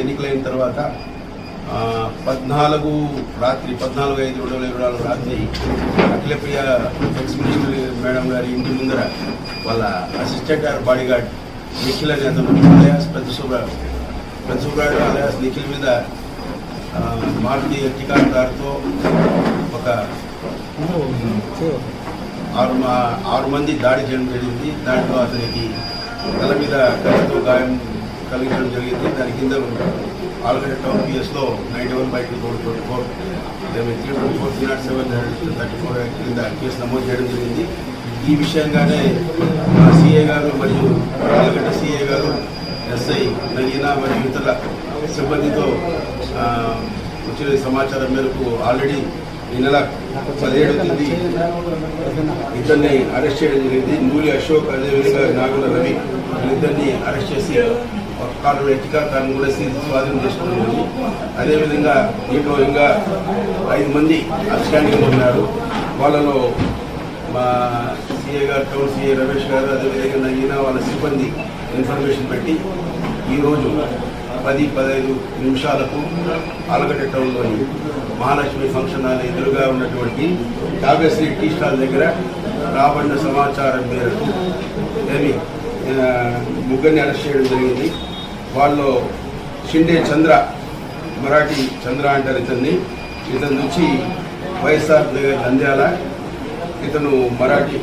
ఎన్నికలైన తర్వాత పద్నాలుగు రాత్రి పద్నాలుగు ఐదు రెండు వేల ఇరవై నాలుగు రాత్రి అఖిలప్రియ ఎక్స్ మినిస్టర్ మేడం గారి ఇంటి ముందర వాళ్ళ అసిస్టెంట్ గారు బాడీ గార్డ్ నిఖిల్ అనే అతను అలయాస్ పెద్ద సుబ్రాడు పెద్ద సుబ్రాడు అలయాస్ నిఖిల్ మీద ఆ, మారుతి ఎర్టికా కారుతో ఒక ఆరు ఆరు మంది దాడి చేయడం జరిగింది. దాంట్లో అతనికి తల మీద కళ్ళతో గాయం కలిగించడం జరిగింది. దాని కింద already town పిఎస్లో ninety one by two four twenty four three twenty four three not seven thirty four కింద కేసు నమోదు చేయడం జరిగింది. ఈ విషయంగానే సీఏ సిఏ గారు మరియు ఆలగడ్డ సిఏ గారు ఎస్ఐ నగీనా మరియు ఇతర సిబ్బందితో వచ్చిన సమాచారం మేరకు ఆల్రెడీ ఈ నెల పదిహేడు తేదీ ఇద్దరిని అరెస్ట్ చేయడం జరిగింది. నూలి అశోక్ అదేవిధంగా నాగుల రవి ఇద్దరిని అరెస్ట్ చేసి కార్డు ఎట్టిగా దాన్ని కూడా సీజ్ స్వాధీనం చేసుకోవడం అదేవిధంగా దీంట్లో ఇంకా ఐదు మంది అరెస్టాండింగ్ ఉన్నారు. వాళ్ళలో మా సిఏ గారు టౌన్ సిఏ రమేష్ గారు అదేవిధంగా ఈయన వాళ్ళ సిబ్బంది ఇన్ఫర్మేషన్ పెట్టి ఈరోజు పది పదహైదు నిమిషాలకు ఆలగడ్డ టౌన్లోని మహాలక్ష్మి ఫంక్షన్ హాల్ ఎదురుగా ఉన్నటువంటి కావ్యశ్రీ టీ స్టాల్ దగ్గర రాబడిన సమాచారం మేరకు ఏమి ముగ్గురిని అరెస్ట్ చేయడం జరిగింది. వాళ్ళు షిండే చంద్ర మరాఠీ చంద్ర అంటారు ఇతన్ని. ఇతను నుంచి వైఎస్ఆర్ దగ్గర నంద్యాల ఇతను మరాఠీ.